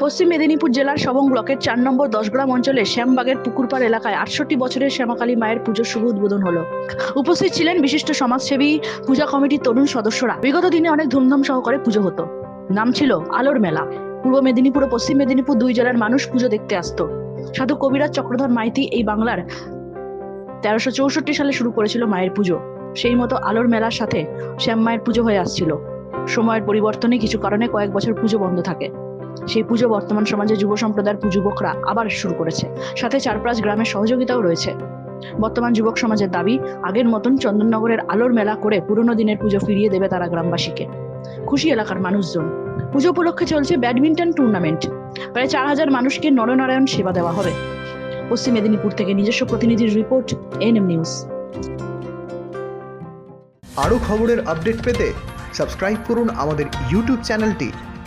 পশ্চিম মেদিনীপুর জেলার সবং ব্লকের চার নম্বর দশগ্রাম অঞ্চলে শ্যামবাগের পুকুরপাড় এলাকায় আটষট্টি বছরের শ্যামাকালী মায়ের পুজোর শুভ উদ্বোধন হলো। উপস্থিত ছিলেন বিশিষ্ট সমাজসেবী, পূজা কমিটির তরুণ সদস্যরা। বিগত দিনে অনেক ধুমধাম সহকারে পুজো হতো। নাম ছিল আলোর মেলা। পূর্ব মেদিনীপুর ও পশ্চিম মেদিনীপুর দুই জেলার মানুষ পুজো দেখতে আসতো। সাধু কবিরাজ চক্রধর মাইতি এই বাংলার তেরোশো চৌষট্টি সালে শুরু করেছিল মায়ের পুজো। সেই মতো আলোর মেলার সাথে শ্যাম মায়ের পুজো হয়ে আসছিল। সময়ের পরিবর্তনে কিছু কারণে কয়েক বছর পুজো বন্ধ থাকে। সেই পুজো বর্তমান সমাজে যুব সম্প্রদায়ের যুবকরা আবার শুরু করেছে। সাথে চারপাশ গ্রামের সহযোগিতাও রয়েছে। বর্তমান যুবক সমাজের দাবি, আগের মতন চন্দননগরের আলোর মেলা করে পুরনো দিনের পুজো ফিরিয়ে দেবে তারা গ্রামবাসীকে। খুশি এলাকার মানুষজন। পুজো উপলক্ষে চলছে ব্যাডমিন্টন টুর্নামেন্ট। প্রায় চার হাজার মানুষকে নরনারায়ণ সেবা দেওয়া হবে। পশ্চিম মেদিনীপুর থেকে নিজস্ব প্রতিনিধির রিপোর্ট এনএম নিউজ। আরও খবরের আপডেট পেতে সাবস্ক্রাইব করুন আমাদের ইউটিউব চ্যানেলটি।